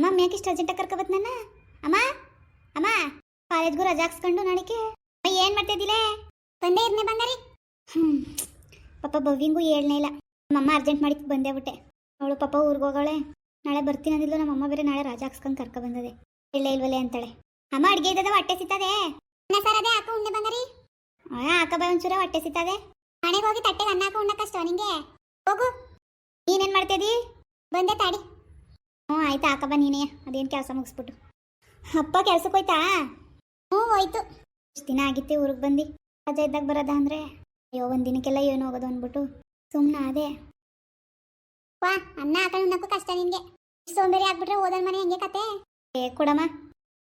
ಅಮ್ಮ ಮ್ಯಾಕ್ ಇಷ್ಟು ಅರ್ಜೆಂಟಾಗಿ ಕರ್ಕೊಬತ್ ನನ್ನ? ಅಮ್ಮ ಅಮ್ಮ, ಕಾಲೇಜ್ಗೂ ರಜಾ ಹಾಕ್ಸ್ಕೊಂಡು ನಾಳೆಗೆ ಅಮ್ಮ, ಏನು ತಂದೆ ಬಂದೇ ಇರ್ನೇ ಹ್ಮ್, ಪಾಪ ಬವ್ವಿಂಗೂ ಹೇಳ್ನೇ ಇಲ್ಲ. ನಮ್ಮಮ್ಮ ಅರ್ಜೆಂಟ್ ಮಾಡಿ ಬಂದೇ ಬಿಟ್ಟೆ. ಅವಳು ಪಾಪ ಊರಿಗೆ ಹೋಗೋಳೆ ನಾಳೆ ಬರ್ತೀನಿ ಅಂದಿದ್ಲು, ನಮ್ಮಮ್ಮ ಬೇರೆ ನಾಳೆ ರಜಾ ಹಾಕ್ಸ್ಕೊಂಡು ಕರ್ಕೊ ಬಂದದೆ. ಇಲ್ಲ ಇಲ್ವಲ್ಲೇ ಅಂತಾಳೆ. ಅಮ್ಮ, ಅಡ್ಗೆ ಇದ್ದದ ಹೊಟ್ಟೆ ಸಿಗ್ತದೆ? ಸರ್ ಅದೇ, ಹಾಕು, ಉಂಡೆ ಬಂದರಿ. ಹಾಕ ಬಾಯ್ ಒಂಚೂರ, ಹೊಟ್ಟೆ ಸಿಗ್ತದೆ. ಮನೆಗೆ ಹೋಗಿ ತಟ್ಟೆಗೆ ಅನ್ನ ಹಾಕು ಉಣ್ಣಕ್ಕಷ್ಟು ನಿಂಗೆ? ಹೋಗು. ನೀನೇನ್ ಮಾಡ್ತಿದ್ದಿ ಬಂದೆ ತಾಡಿ. ಹ್ಞೂ, ಆಯ್ತಾ ಹಾಕಬ್ಬ ನೀನೇ ಅದೇನು ಕೆಲಸ ಮುಗಿಸ್ಬಿಟ್ಟು. ಅಪ್ಪ ಕೆಲ್ಸಕ್ಕೆ ಹೋಯ್ತಾ? ಹ್ಞೂ, ಹೋಯ್ತು. ಇಷ್ಟು ದಿನ ಆಗಿತ್ತೆ ಊರಿಗೆ ಬಂದು. ರಜೆ ಇದ್ದಾಗ ಬರೋದ ಅಂದರೆ? ಅಯ್ಯೋ, ಒಂದು ದಿನಕ್ಕೆಲ್ಲ ಏನು ಹೋಗೋದು ಅಂದ್ಬಿಟ್ಟು ಸುಮ್ಮನೆ ಅದೇ ವಾ, ಅನ್ನ ಹಾಕೊಂಡು ಉಣ್ಣಕ್ಕೂ ಕಷ್ಟ ನಿನಗೆ. ಸೋಂಬೇರಿ ಆಗ್ಬಿಟ್ರೆ ಓದನ್ ಮನೆ ಹೆಂಗೆ ಕತೆ? ಏ, ಕೊಡಮ್ಮ,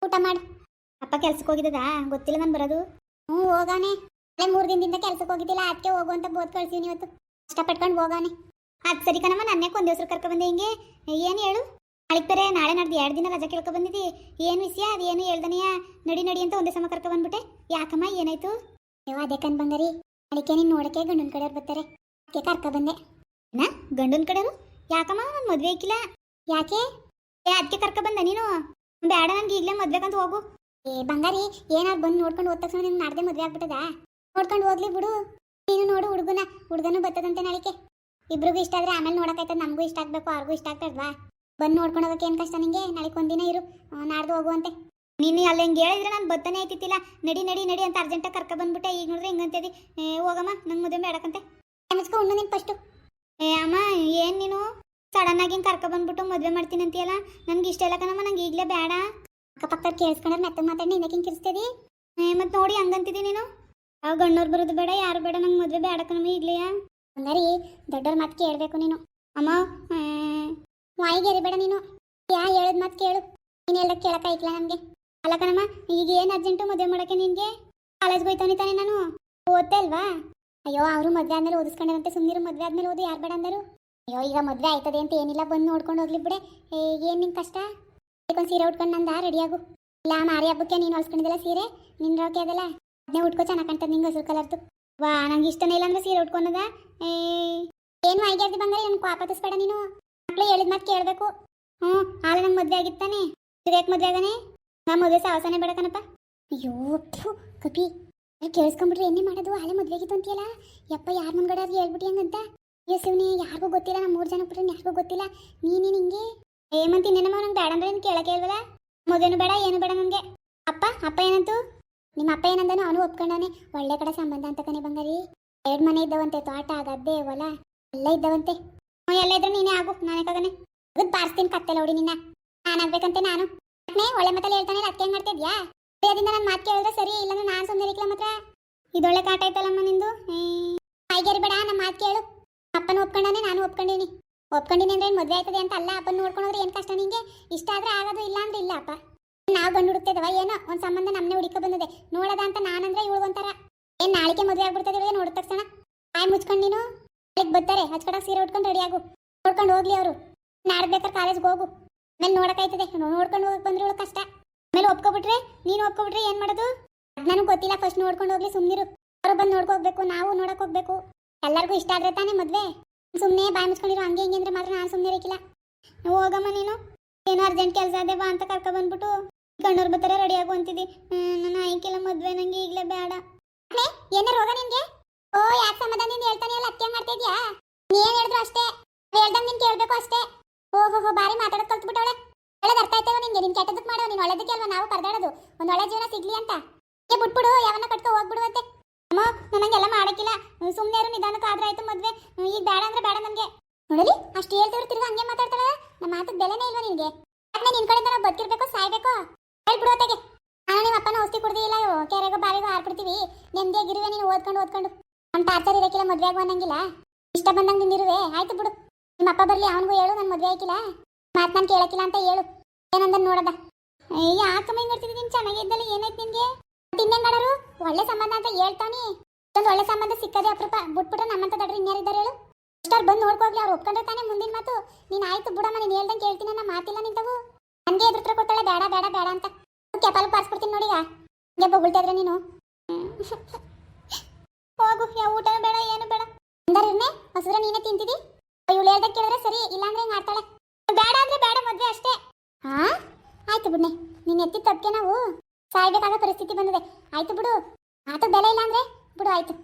ಊಟ ಮಾಡು. ಅಪ್ಪ ಕೆಲ್ಸಕ್ಕೆ ಹೋಗಿದ್ದದಾ ಗೊತ್ತಿಲ್ಲ ನಾನು ಬರೋದು. ಹ್ಞೂ, ಹೋಗಾನೆ. ಅಲ್ಲೇ ಮೂರು ದಿನದಿಂದ ಕೆಲ್ಸಕ್ಕೆ ಹೋಗಿದ್ದಿಲ್ಲ ಅದಕ್ಕೆ ಹೋಗು ಅಂತ ಬೋದ್ ಕಳ್ಸೀನಿ ಇವತ್ತು. ಕಷ್ಟಪಟ್ಕೊಂಡು ಹೋಗಾನೆ. ಅದು ಸರಿ ಕಣಮ್ಮ ನನ್ನೇ ಒಂದು ದಿವಸ ಕರ್ಕೊ ಬಂದೆ, ಹಿಂಗೆ? ಏನು ಹೇಳು? ನಾಳೆಗೆ ನಾಳೆ ನಾಡ್ದು ಎರಡು ದಿನ ರಜಾ ಕೇಳ್ಕೊ ಬಂದಿದ್ದಿ ಏನು ವಿಷಯ? ಅದೇನು ಹೇಳ್ದನೆಯ ನಡಿ ನಡಿ ಅಂತ ಒಂದೇ ಸಮ ಕರ್ಕೊ ಬಂದ್ಬಿಟ್ಟೆ. ಯಾಕಮ್ಮ, ಏನಾಯ್ತು? ನೀವು ಅದೇ ಕಣ್ ಬಂಗಾರಿ. ಅದಕ್ಕೆ ನೀನು ನೋಡಕ್ಕೆ ಗಂಡನ ಕಡೆಯವ್ರು ಬರ್ತಾರೆ. ಅದಕ್ಕೆ ಕರ್ಕೊ ಬಂದೆ. ನಾ ಗಂಡನ ಕಡೆಯವರು? ಯಾಕಮ್ಮ, ನಾನು ಮದುವೆ ಇಕ್ಕಿಲ್ಲ ಯಾಕೆ? ಏ ಅದಕ್ಕೆ ಕರ್ಕೊ ಬಂದ ನೀನು? ಬೇಡ ನನ್ಗೆ ಈಗಲೇ ಮದ್ವೆಗಂತ ಹೋಗು. ಏ, ಬಂಗಾರಿ, ಏನಾದ್ರು ಬಂದು ನೋಡ್ಕೊಂಡು ಹೋದ ತಕ್ಷಣ ನಿನ್ನ ನಾಡ್ದೆ ಮದುವೆ ಆಗ್ಬಿಟ್ಟದ? ನೋಡ್ಕೊಂಡು ಹೋಗ್ಲಿ ಬಿಡು. ನೀನು ನೋಡು ಹುಡುಗನ. ಹುಡುಗನು ಬರ್ತದಂತೆ ನಾಳಿಕೆ. ಇಬ್ರಿಗೂ ಇಷ್ಟ ಆದ್ರೆ ಆಮೇಲೆ ನೋಡಕ್ಕಾಯ್ತದ ನಮಗೂ ಇಷ್ಟ ಆಗ್ಬೇಕು, ಅವ್ರಿಗೂ ಇಷ್ಟ ಆಗ್ತದವಾ ಬಂದು ನೋಡ್ಕೊಂಡು ಹೋಗಕ್ಕೆ ಏನು ಕಷ್ಟ ನಿಂಗೆ? ನಾಳೆ ಒಂದಿನ ಇರು. ನಾಡ್ದು ಹೋಗುವಂತೆ. ನೀನು ಅಲ್ಲಿ ಹಿಂಗೆ ಹೇಳಿದ್ರೆ ನಾನು ಬತ್ತನೇ ಆಯ್ತಿತ್ತಿಲ್ಲ. ನಡಿ ನಡಿ ನಡಿ ಅಂತ ಅರ್ಜೆಂಟಾಗಿ ಕರ್ಕ ಬಂದ್ಬಿಟ್ಟೆ. ಈಗ ನೋಡ್ರೆ ಹಿಂಗಂತದಿ ಏ ಹೋಗಮ್ಮ ನಂಗೆ ಮದುವೆ ಬೇಡಕಂತೆ ಅನ್ಸ್ಕೊ ಉಣ್ಣು ನೀನು ಫಸ್ಟು ಏ ಅಮ್ಮ ಏನು ನೀನು? ಸಡನ್ ಆಗಿ ಕರ್ಕ ಬಂದ್ಬಿಟ್ಟು ಮದುವೆ ಮಾಡ್ತೀನಿ ಅಂತೀಯಲ್ಲ ನನ್ಗೆ ಇಷ್ಟ ಇಲ್ಲ ಕಣಮ್ಮ ನಂಗೆ ಈಗಲೇ ಬೇಡ. ಅಕ್ಕಪಕ್ಕ ಕೇಳಿಸ್ಕೊಂಡ್ರೆ ಮತ್ತೆ ಮಾತಾಡಿ ನಿಂದಕ್ಕೆ ಹಿಂಗೆ ಮತ್ತೆ ನೋಡಿ ಹಂಗಂತಿದ್ದಿ ನೀನು? ಆ ಗಣ್ಣವ್ರು ಬರೋದು ಬೇಡ ಯಾರು ಬೇಡ ನಂಗೆ ಮದುವೆ ಬೇಡ ಕಣಮ್ಮ ಈಗ್ಲೆಯಾ ಹಂಗಾರಿ ದೊಡ್ಡವ್ರ ಮಾತು ಕೇಳಬೇಕು ನೀನು. ಅಮ್ಮ ವಾಯಿಗೆ ಬೇಡ ನೀನು. ಯಾ ಹೇಳದ್ ಮಾತು ಕೇಳು. ನೀನೆಲ್ಲ ಕೇಳಕ್ಕಾಯ್ತಿಲ್ಲ ನಮಗೆ? ಅಲ್ಲ ಕಣಮ್ಮ, ಈಗ ಏನ್ ಅರ್ಜೆಂಟು ಮದುವೆ ಮಾಡೋಕ್ಕೆ ನಿನಗೆ? ಕಾಲೇಜ್ ಹೋಯ್ತಾನೆ ತಾನೆ ನಾನು. ಓದ್ತಾ ಅಲ್ವಾ ಅಯ್ಯೋ, ಅವರು ಮದುವೆ ಆದ್ಮೇಲೆ ಓದಿಸ್ಕೊಂಡಿರಂತೆ. ಸುಮ್ಮನಿರು ಮದ್ವೆ ಆದ್ಮೇಲೆ ಓದಿ, ಯಾರು ಬೇಡ ಅಂದರು? ಅಯ್ಯೋ, ಈಗ ಮದ್ವೆ ಆಯ್ತದೆ ಅಂತ ಏನಿಲ್ಲ, ಬಂದು ನೋಡ್ಕೊಂಡು ಹೋಗ್ಲಿ ಬಿಡೆ. ಏನು ನಿಂಗೆ ಕಷ್ಟ? ಒಂದು ಸೀರೆ ಉಟ್ಕೊಂಡು ನಂದ ರೆಡಿಯಾಗು ಇಲ್ಲ, ಮಾರಿ ಹಬ್ಬಕ್ಕೆ ನೀನು ಹೊಲ್ಸ್ಕೊಂಡಿದ್ದಲ್ಲ ಸೀರೆ? ನಿನ್ನ ರೋಕೆ ಅದಲ್ಲ? ಅದನ್ನೇ ಉಟ್ಕೋ, ಚೆನ್ನಾಗಿ ಕಾಣ್ತದೆ ನಿಂಗೆ ಹಸಿರು ಕಲರ್ದು ವಾ, ನಂಗೆ ಇಷ್ಟನೇ ಇಲ್ಲ ಅಂದ್ರೆ ಸೀರೆ ಉಟ್ಕೊಂಡದ? ಏನು ಆಗಿ ಬಂಗಾರಿ ನನ್ಗೆ ವಾಪತ್ತಿಸ್ಬೇಡ ನೀನು? ಮಕ್ಳು ಹೇಳಿದ ಮಾತು ಕೇಳಬೇಕು. ಹ್ಞೂ ಆಳೆ ನಂಗೆ ಮದುವೆ ಆಗಿತ್ತಾನೆ ಯಾಕೆ ಮದುವೆ ಆಗನೆ? ನಾ ಮದುವೆ ಸಾವಸಾನೆ ಬೇಡ ಕಣಪ್ಪ. ಅಯ್ಯೋ ಕಪಿ. ಕೇಳಿಸ್ಕೊಂಡ್ಬಿಟ್ರೆ ಏನೇ ಮಾಡೋದು ಆಳೆ ಮದುವೆ ಆಗಿತ್ತು ಅಂತೀಯಲ್ಲ? ಯಪ್ಪ, ಯಾರ ಮುಂದ್ಗಡೆ ಅದು ಹೇಳ್ಬಿಟ್ಟು ಹಂಗಂತ? ಎಸ್ ಶಿವನಿ, ಯಾರಿಗೂ ಗೊತ್ತಿಲ್ಲ ನಮ್ಮ ಮೂರು ಜನ ಬಿಟ್ರೆ ಯಾರಿಗೂ ಗೊತ್ತಿಲ್ಲ. ನೀನೇ ನಿಂಗೆ ಏಮಂತ ಇನ್ನೇನಮ್ಮ ನಂಗೆ ಬೇಡ ಅಂದ್ರೆ ಕೇಳಕ್ಕೆ ಇಲ್ವಲ್ಲ ಮದುವೆನೂ ಬೇಡ, ಏನು ಬೇಡ ನನಗೆ ಅಪ್ಪ ಅಪ್ಪ ಏನಂತು? ನಿಮ್ಮ ಅಪ್ಪ ಏನಂದನು ಅವನು ಒಪ್ಕೊಂಡಾನೆ. ಒಳ್ಳೆ ಕಡೆ ಸಂಬಂಧ ಅಂತ ಕಣೆ ಬಂಗಾರಿ. ಎರಡು ಮನೆ ಇದ್ದವಂತೆ, ತೋಟ, ಗದ್ದೆ, ಹೊಲ, ಎಲ್ಲ ಇದ್ದವಂತೆ. ಎಲ್ಲ ಇದ್ರೆ ನೀನೇ ಆಗು, ನಾನೇ ಕಗನೆ. ಅದು ಬಾರಿಸ್ತೀನಿ ಕತ್ತೆ ನೋಡಿ ನಿನ್ನ. ನಾನಾಗ್ಬೇಕಂತೆ ನಾನು. ಯಾಕ್ನೆ? ಒಳ್ಳೆ ಮತ್ತಲ್ಲಿ ಹೇಳ್ತಾನೆ ಅದಕ್ಕೆ ಹೆಂಗ್ ಮಾಡ್ತಿದ್ಯಾ ಅದರಿಂದ ನನ್ನ ಮಾತು ಕೇಳಿದ್ರೆ ಸರಿ ಇಲ್ಲ ನಾನು ಸುಮ್ಮನೆ ಇರ್ಲಿಲ್ಲ ಮಾತ್ರ. ಇದೊಳ್ಳೆ ಕಾಟ ಐತಲ್ಲಮ್ಮ ನಿಂದು? ಹಾಯ್ಗೇರಿ ಬೇಡ ನಮ್ಮ ಮಾತು ಕೇಳು. ಅಪ್ಪನ ಒಪ್ಕೊಂಡಾನೆ, ನಾನು ಒಪ್ಕೊಂಡಿನಿ. ಒಪ್ಕೊಂಡಿನಿ ಅಂದ್ರೆ ಮದುವೆ ಆಯ್ತದೆ ಅಂತ ಅಲ್ಲ, ಅಪ್ಪನ ನೋಡ್ಕೊಂಡ್ರೆ ಏನು ಕಷ್ಟ ನಿಂಗೆ? ಇಷ್ಟ ಆದ್ರೆ ಆಗೋದು ಇಲ್ಲ ಅಂದ್ರೆ ಇಲ್ಲ, ಅಪ್ಪ. ನಾವು ಗಂಡು ಹುಡುಕ್ತಿದವ ಏನೋ? ಒಂದು ಸಂಬಂಧ ನಮ್ಮನೆ ಹುಡುಕ ಬಂದಿದೆ. ನೋಡದ ಅಂತ ನಾನಂದ್ರೆ ಇವಳು ಒಂಥರ. ಏನ್ ನಾಳಿಕೆ ಮದುವೆ ಆಗ್ಬಿಡ್ತದೆ ಇವಳಿಗೆ ನೋಡಿದ ತಕ್ಷಣ? ಆಯ್ ನೀನು? ನಾಳೆಗ್ ಬರ್ತಾರೆ ಹಚ್ಕಡಕ್ ಸೀರೆ ಉಟ್ಕೊಂಡು ರೆಡಿ ಆಗು. ನೋಡ್ಕೊಂಡು ಹೋಗ್ಲಿ ಅವರು. ನಾಡ್ದು ಬೇಕಾದ್ರೆ ಕಾಲೇಜ್ಗೆ ಹೋಗು. ಆಮೇಲೆ ನೋಡೋಕಾಯ್ತದೆ ನೋಡ್ಕೊಂಡು ಹೋಗಕ್ ಬಂದ್ರೆ ಕಷ್ಟ. ಆಮೇಲೆ ಒಪ್ಕೊಬಿಟ್ರೆ, ನೀನು ಒಪ್ಕೊಬಿಟ್ರೆ ಏನ್ ಮಾಡೋದು? ಅದ್ ನನಗೆ ಗೊತ್ತಿಲ್ಲ ಫಸ್ಟ್ ನೋಡ್ಕೊಂಡು ಹೋಗ್ಲಿ ಸುಮ್ಮನಿರು ಅವರು ಬಂದು ನೋಡ್ಕೊ ಹೋಗ್ಬೇಕು, ನಾವು ನೋಡಕ್ ಹೋಗ್ಬೇಕು. ಎಲ್ಲರಿಗೂ ಇಷ್ಟ ಆದ್ರೆ ತಾನೇ ಮದ್ವೆ? ಸುಮ್ಮನೆ ಬಾಯಿ ಮುಚ್ಕೊಂಡಿರೋ, ಹಂಗೆ ಹಿಂಗೆ ಅಂದ್ರೆ ಮಾತ್ರ ನಾನು ಸುಮ್ಮನೆ ಇರಕ್ಕಿಲ್ಲ ಹೋಗಮ್ಮ ನೀನು. ಏನೋ ಅರ್ಜೆಂಟ್ ಕೆಲಸ ಅದೇ ಬಾ ಅಂತ ಕರ್ಕೊ ಬಂದ್ಬಿಟ್ಟು ಕಣ್ಣವ್ರು ಬರ್ತಾರೆ ರೆಡಿ ಆಗು ಅಂತಿದ್ದಿ. ನಾನು ಆಯ್ಕೆಲ್ಲ ಮದ್ವೆ, ನಂಗೆ ಈಗಲೇ ಬೇಡ. ಏನೇ ರೋಗ ನಿನ್ಗೆ? ಓ, ಯಾಕೆ ಸಮಾಧಾನದಿಂದ ಹೇಳ್ತಾನೆ ಅಲ್ಲ ಅತ್ಯ ಮಾಡ್ತಾ ಇದ್ಯಾ ನೀನ್ ಹೇಳಿದ್ರು ಅಷ್ಟೇ. ಹೇಳ್ದಂಗ್ ನೀನ್ ಕೇಳ್ಬೇಕು ಅಷ್ಟೇ. ಓಹೋ ಹೋ ಬಾರಿ ಮಾತಾಡೋದ್ ಕಲ್ತ್ಬಿಟ್ಟವಳೆ. ಒಳ್ಳೇದು ಅರ್ಥ ಆಯ್ತವ ನಿನ್ಗೆ ನಿನ್ ಕೆಟ್ಟದಕ್ ಮಾಡೋ, ನೀನ್ ಒಳ್ಳೇದಕ್ಕೆ ಅಲ್ವಾ ನಾವು ಪರದಾಡೋದು? ಒಂದ್ ಒಳ್ಳೆ ಜೀವನ ಸಿಗ್ಲಿ ಅಂತ. ಏ, ಬಿಟ್ಬಿಡು, ಯಾವನ್ನ ಕಟ್ಕೊ ಹೋಗ್ಬಿಡುವಂತೆ. ಅಮ್ಮ ನನಗೆಲ್ಲ ಮಾಡಕ್ಕಿಲ್ಲ. ಸುಮ್ಮನೆ ಇರು, ನಿಧಾನಕ್ಕೆ ಆದ್ರೆ ಮದ್ವೆ. ಈಗ ಬೇಡ ಅಂದ್ರೆ ಬೇಡ ನನ್ಗೆ ನೋಡಲಿ, ಅಷ್ಟು ಹೇಳ್ತಿದ್ರು ತಿರ್ಗ ಹಂಗೆ ಮಾತಾಡ್ತಾಳೆ. ನಮ್ಮ ಮಾತಕ್ಕೆ ಬೆಲೆನೇ ಇಲ್ವಾ ನಿನ್ಗೆ? ಯಾಕಂದ್ರೆ ನಿನ್ ಕಡೆಯಿಂದ ನಾವು ಬದುಕಿರ್ಬೇಕು, ಸಾಯ್ಬೇಕು? ಹೇಳ್ಬಿಡು ಹೊತ್ತಿಗೆ ನಾನು ನಿಮ್ಮ ಅಪ್ಪನ ಔಷಧಿ ಕುಡ್ದಿಲ್ಲ ಕೆರೆಗೋ, ಬಾವಿಗೋ ಹಾರ್ಬಿಡ್ತೀವಿ. ನೆಮ್ಮದಿಯಾಗಿರುವೆ ನೀನು ಓದ್ಕೊಂಡು ಓದ್ಕೊಂಡು. ನಮ್ಮ ಟಾರ್ಚರ್ ಇರಕ್ಕಿಲ್ಲ ಮದ್ವೆ ಆಗುವ ಅನ್ನಂಗಿಲ್ಲ. ಇಷ್ಟ ಬಂದಂಗೆ ನಿಂದಿರುವೆ. ಆಯ್ತು ಬಿಡು. ನಿಮ್ಮ ಅಪ್ಪ ಬರ್ಲಿ, ಅವನಿಗೂ ಹೇಳು, ನಾನು ಮದುವೆ ಆಯ್ಕಿಲ್ಲ. ಮಾತು ನಾನು ಕೇಳಕ್ಕಿಲ್ಲ ಅಂತ ಹೇಳು. ಏನಂದ ನೋಡದ. ಯಾಕಮ್ಮ ಹಿಂಗ್ ಇರ್ತಿದ್ದೆ ನಿಮ್ ಚೆನ್ನಾಗಿದ್ದಲ್ಲ ಏನಾಯ್ತು ನಿಮಗೆ ಇನ್ನೇನು ಮಾಡೋರು? ಒಳ್ಳೆ ಸಂಬಂಧ ಅಂತ ಹೇಳ್ತಾನಿ ಇಷ್ಟೊಂದು ಒಳ್ಳೆ ಸಂಬಂಧ ಸಿಕ್ಕದೆ ಅಪರೂಪ. ಬಿಟ್ಬಿಟ್ರೆ ನಮ್ಮಂತ ದಡ್ರಿ ಇನ್ಯಾರಿದ್ದಾರೆ ಹೇಳು. ಇಷ್ಟವ್ರು ಬಂದು ನೋಡ್ಕೋಗ್ಲಿ ಅವ್ರು ಒಪ್ಕೊಂಡ್ರೆ ತಾನೇ ಮುಂದಿನ ಮಾತು. ನೀನು ಆಯ್ತು ಬಿಡಮ್ಮ, ನೀನು ಹೇಳ್ದಂಗೆ ಕೇಳ್ತೀನಿ ನನ್ನ ಮಾತಿಲ್ಲ ನಿಂತವು. ನನಗೆ ಎದುರು ಕೊಡ್ತಾಳೆ, ಬೇಡ ಬೇಡ ಬೇಡ ಅಂತ. ಕೆಪಾಲು ಪಾರ್ಸ್ಬಿಡ್ತೀನಿ ನೋಡಿಗ ಹಿಂಗೆ ಬೊಗಳ್ತಾ ಇದ್ರೆ ನೀನು. ಹೋಗು. ಯಾವ ಊಟನೂ ಬೇಡ, ಏನು ಬೇಡ. ಅಂದರ್ನೆ ಹಸುರ ನೀನೇ ತಿಂತಿದಿ? ಇವಳು ಹೇಳ್ದಾಗ ಕೇಳಿದ್ರೆ ಸರಿ ಇಲ್ಲಾಂದ್ರೆ ಹಿಂಗ್ ಆಡ್ತಾಳೆ. ಬೇಡ ಅಂದ್ರೆ ಬೇಡ, ಮದ್ವೆ ಅಷ್ಟೇ. ಹಾ? ಆಯ್ತು ಬಿಡ್ನೆ. ನೀನು ಎತ್ತಿ ತಪ್ಪಕ್ಕೆ ನಾವು ಸಾಯ್ಬೇಕಾದ ಪರಿಸ್ಥಿತಿ ಬಂದಿದೆ. ಆಯ್ತು ಬಿಡು. ಆತ ಬೆಲೆ ಇಲ್ಲ ಅಂದ್ರೆ ಬಿಡು, ಆಯ್ತು.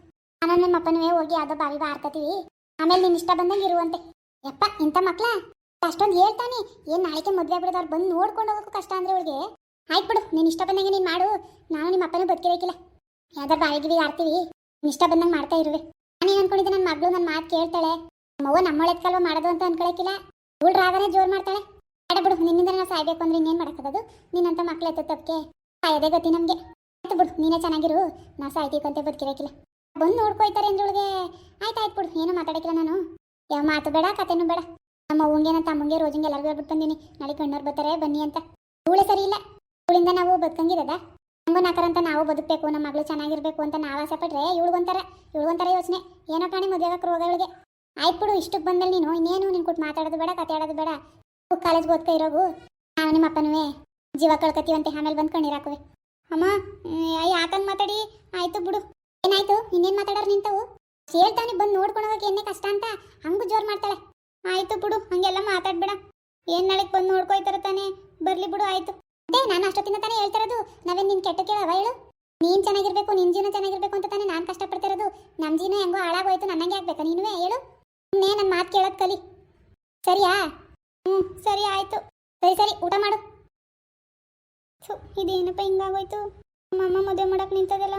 ನಾನು ನಮ್ಮ ಅಪ್ಪನವೇ ಹೋಗಿ ಯಾವುದೋ ಬಾವಿ ಬಾರ್ಕತೀವಿ ಆಮೇಲೆ ನಿನ್ ಇಷ್ಟ ಬಂದಂಗೆ ಇರುವಂತೆ. ಯಪ್ಪ, ಇಂಥ ಮಕ್ಳ? ಅಷ್ಟೊಂದು ಹೇಳ್ತಾನೆ. ಏನ್ ನಾಳೆಗೆ ಮದ್ವೆ ಅವ್ರು ಬಂದು ನೋಡ್ಕೊಂಡು ಹೋಗೋಕ್ಕೂ ಕಷ್ಟ ಅಂದ್ರೆ ಅವಳಿಗೆ ಆಯ್ತು ಬಿಡು ನಿನ್ನ ಇಷ್ಟ ಬಂದಂಗೆ ನೀನು ಮಾಡು. ನಾನು ನಿಮ್ಮ ಅಪ್ಪನ ಬದುಕಿರಕ್ಕಿಲ್ಲ ಯಾವ್ದಾರು ಬಾವಿಗಿವಿ ಆಡ್ತೀವಿ. ಇಷ್ಟ ಬಂದಂಗೆ ಮಾಡ್ತಾ ಇರುವೆ. ನಾನೇನು ಅನ್ಕೊಂಡಿದ್ದೆ? ನನ್ನ ಮಗಳು ನನ್ನ ಮಾತು ಕೇಳ್ತಾಳೆ. ನಮ್ಮವ್ವ ನಮ್ಮೊಳೆತ್ಕಲ್ವ ಮಾಡೋದು ಅಂತ ಅನ್ಕೊಳಕ್ಕಿಲ್ಲ ಇವಳು ರಾಗನೇ ಜೋರು ಮಾಡ್ತಾಳೆ. ಬೇಡ ಬಿಡು ನಿನ್ನಿಂದ ನಾವು ಸಾಯ್ಬೇಕು ಅಂದ್ರೆ ಇನ್ನೇನು ಮಾಡಕ್ಕದದು ನಿನ್ನಂತ ಮಕ್ಳು ಎತ್ತ ತಪ್ಪಕ್ಕೆ ಸಾಯೋದೇ ಗೊತ್ತಿ ನಮಗೆ. ಆಯ್ತು ಬಿಡು, ನೀನೇ ಚೆನ್ನಾಗಿರು. ನಾ ಸಾಯ್ತೀಕಂತ ಬದುಕಿರಕ್ಕಿಲ್ಲ ಬಂದು ನೋಡ್ಕೊಯ್ತಾರೆ ಅಂದ್ರೊಳಗೆ. ಆಯ್ತು ಆಯ್ತು ಬಿಡು, ಏನೂ ಮಾತಾಡಕ್ಕಿಲ್ಲ ನಾನು. ಯಾವ ಮಾತು ಬೇಡ ಕತೆನೂ ಬೇಡ. ನಮ್ಮ ಅವ್ವಂಗೆ ನನ್ನ ತಮ್ಮಂಗೆ ರೋಜಂಗೆ ಎಲ್ಲರಿಗೂ ಬಿಟ್ಟು ಬಂದೀನಿ. ನಾಳೆ ಕಣ್ಣವ್ರು ಬರ್ತಾರೆ, ಬನ್ನಿ ಅಂತ. ಇವಳೆ ಸರಿ ಇಲ್ಲ. ನಾವು ಬದುಕಂಗಿರದ ನಮಗೂ ನಾಕರಂತ ನಾವು ಬದುಕಬೇಕು, ನಮ್ಮ ಮಗಳು ಚೆನ್ನಾಗಿರ್ಬೇಕು ಅಂತ ನಾವು ಆಸೆ ಪಟ್ರೆ ಇವಳಿಗೊಂಥರ ಇವಳಿಗೊಂಥರ ಯೋಚನೆ. ಏನೋ ಕಾಣಿ ಮದುವೆ ರೋಗಗಳಿಗೆ ರೋಗ ಆಯ್ತು ಬಿಡು ಇಷ್ಟಕ್ಕೆ ಬಂದಲ್ಲಿ ನೀನು, ಇನ್ನೇನು ನಿನ್ ಕೊಟ್ಟು ಮಾತಾಡೋದು ಬೇಡ ಕತೆ ಆಡೋದು ಬೇಡ. ಕಾಲೇಜ್ ಓದ್ಕ ಇರೋಗು. ನಾವು ನಿಮ್ಮ ಅಪ್ಪನೂ ಜೀವ ಕಳ್ಕತ್ತೀವಂತೆ, ಆಮೇಲೆ ಬಂದು ಕಣ್ಣೀರ್ ಹಾಕುವೆ ಅಮ್ಮ ಯಾಕಂಗ್ ಮಾತಾಡಿ. ಆಯ್ತು ಬಿಡು. ಏನಾಯ್ತು? ಇನ್ನೇನು ಮಾತಾಡೋರು ನಿಂತವು? ಹೇಳ್ತಾನೆ ಬಂದು ನೋಡ್ಕೊಳೋಕೆ ಎನ್ನೇ ಕಷ್ಟ ಅಂತ. ಹಂಗು ಜೋರು ಮಾಡ್ತಾಳೆ. ಆಯ್ತು ಬಿಡು, ಹಂಗೆಲ್ಲ ಮಾತಾಡ್ಬೇಡ. ಏನ್ ನಾಳೆಗೆ ಬಂದು ನೋಡ್ಕೊಯ್ತಾರ ತಾನೆ. ಬರ್ಲಿ ಬಿಡು, ಆಯ್ತು. ಅದೇ, ನಾನು ಅಷ್ಟೊತ್ತಿನ ತಾನೇ ಹೇಳ್ತಿರೋದು ನಾವೇನು ನಿನ್ ಕೆಟ್ಟ ಕೇಳವ ಹೇಳು. ನೀನ್ ಚೆನ್ನಾಗಿರ್ಬೇಕು, ನಿನ್ ಜೀವನ ಚೆನ್ನಾಗಿರ್ಬೇಕು ಅಂತ ತಾನೇ ನಾನು ಕಷ್ಟಪಡ್ತಿರೋದು ನಮ್ಮ ಜೀವನ ಹೆಂಗೋ ಹಾಳಾಗೋಯ್ತು, ನನ್ನಂಗೆ ಆಗ್ಬೇಕು? ನೀನುವೇ ಹೇಳು. ಇನ್ನೇ ನನ್ನ ಮಾತು ಕೇಳೋದು ಕಲಿ. ಸರಿಯಾ? ಹ್ಞೂ ಸರಿ, ಆಯಿತು. ಸರಿ ಸರಿ, ಊಟ ಮಾಡು. ಥು ಇದೇನಪ್ಪ ಹಿಂಗಾಗೋಯ್ತು? ನಮ್ಮಮ್ಮ ಮದುವೆ ಮಾಡೋಕೆ ನಿಂತದಲ್ಲ.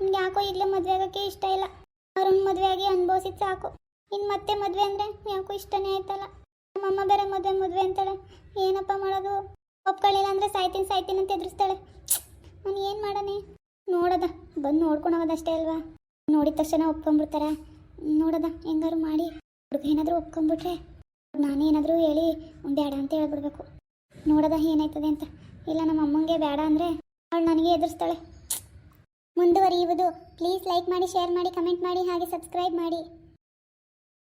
ನನ್ಗೆ ಯಾಕೋ ಇಲ್ಲೇ ಮದುವೆ ಆಗೋಕ್ಕೆ ಇಷ್ಟ ಇಲ್ಲ. ಅವ್ರನ್ನ ಮದುವೆ ಆಗಿ ಅನುಭವಿಸಿದ್ ಸಾಕು. ಇನ್ನು ಮತ್ತೆ ಮದುವೆ ಅಂದರೆ ಯಾಕೋ ಇಷ್ಟನೇ ಆಯ್ತಲ್ಲ. ನಮ್ಮಮ್ಮ ಬೇರೆ ಮದುವೆ ಮದುವೆ ಅಂತಾಳೆ. ಏನಪ್ಪ ಮಾಡೋದು? ಒಪ್ಕೊಳ್ಳಿಲ್ಲ ಅಂದರೆ ಸಾಯ್ತೀನಿ ಸಾಯ್ತೀನಿ ಅಂತ ಎದುರಿಸ್ತಾಳೆ. ನಾನು ಏನು ಮಾಡೋಣ ನೋಡದ, ಬಂದು ನೋಡ್ಕೊಂಡು ಹೋಗೋದಷ್ಟೇ ಅಲ್ವಾ? ನೋಡಿದ ತಕ್ಷಣ ಒಪ್ಕೊಂಡ್ಬಿಡ್ತಾರ? ನೋಡದ ಹೆಂಗಾರು ಮಾಡಿ. ಹುಡುಗ ಏನಾದರೂ ಒಪ್ಕೊಂಡ್ಬಿಟ್ರೆ ನಾನೇನಾದರೂ ಹೇಳಿ ಬೇಡ ಅಂತ ಹೇಳ್ಬಿಡ್ಬೇಕು. ನೋಡದ ಏನಾಯ್ತದೆ ಅಂತ. ಇಲ್ಲ, ನಮ್ಮ ಅಮ್ಮಂಗೆ ಬೇಡ ಅಂದರೆ ಅವಳು ನನಗೆ ಎದುರಿಸ್ತಾಳೆ. ಮುಂದುವರಿಯುವುದು. ಪ್ಲೀಸ್ ಲೈಕ್ ಮಾಡಿ, ಶೇರ್ ಮಾಡಿ, ಕಮೆಂಟ್ ಮಾಡಿ, ಹಾಗೆ ಸಬ್ಸ್ಕ್ರೈಬ್ ಮಾಡಿ.